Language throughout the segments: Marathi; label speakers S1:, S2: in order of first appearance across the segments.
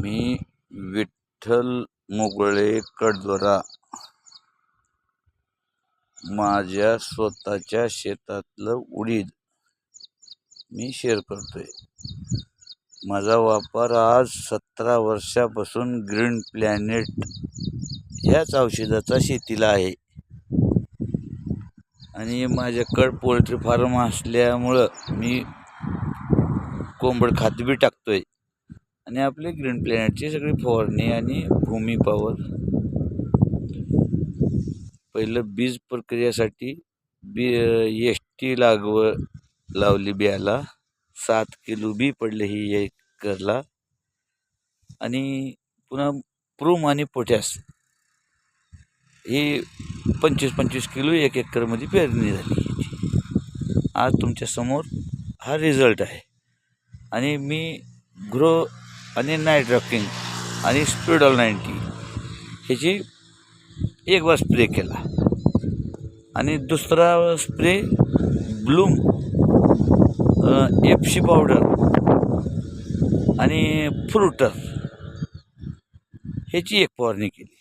S1: मी विठ्ठल मोगळे कडद्वारा माझ्या स्वतःच्या शेतातलं उडीद मी शेअर करतोय. माझा वापर आज सतरा वर्षापासून ग्रीन प्लॅनेट ह्याच औषधाचा शेतीला आहे. आणि माझ्याकडं पोल्ट्री फार्म असल्यामुळं मी कोंबड खात बी टाकतोय. आणि आपले ग्रीन प्लॅनेटची सगळी फवारणी आणि भूमी पॉवर पहिलं बीज प्रक्रियेसाठी बी एस टी लागवड लावली बियाला. सात किलो बी पडले ही एकरला. आणि पुन्हा प्रूम आणि पोटॅस ही पंचवीस पंचवीस किलो एक एकरमध्ये पेरणी झाली आज तुमच्यासमोर हा रिझल्ट आहे. आणि मी ग्रो आणि नाईट रॉकिंग आणि स्पीडल नाईन्टी ह्याची एक बार स्प्रे केला. आणि दुसरा spray bloom F C powder आणि फ्रुटर ह्याची एक फवारणी केली.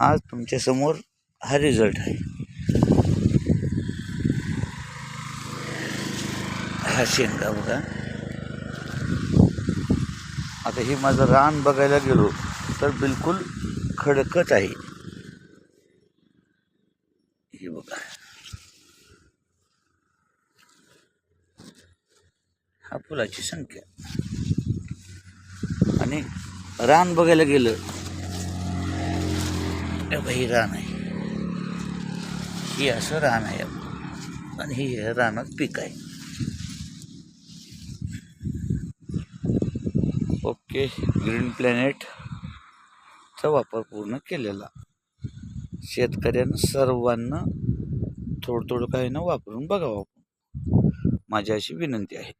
S1: आज तुमच्यासमोर हा रिझल्ट आहे. हा शेंगा बघा. तर हे माझं रान बघायला गेलो तर बिलकुल खडकत आहे. हे बघा. हा फुलाची संख्या. आणि रान बघायला गेलं ए ही रान आहे. ही असं रान आहे. आणि हे रानात पीक आहे. ओके ग्रीन प्लॅनेटचा वापर पूर्ण केलेला. शेतकऱ्यांना सर्वांना थोडं थोडं काही ना वापरून बघावं. माझी अशी विनंती आहे.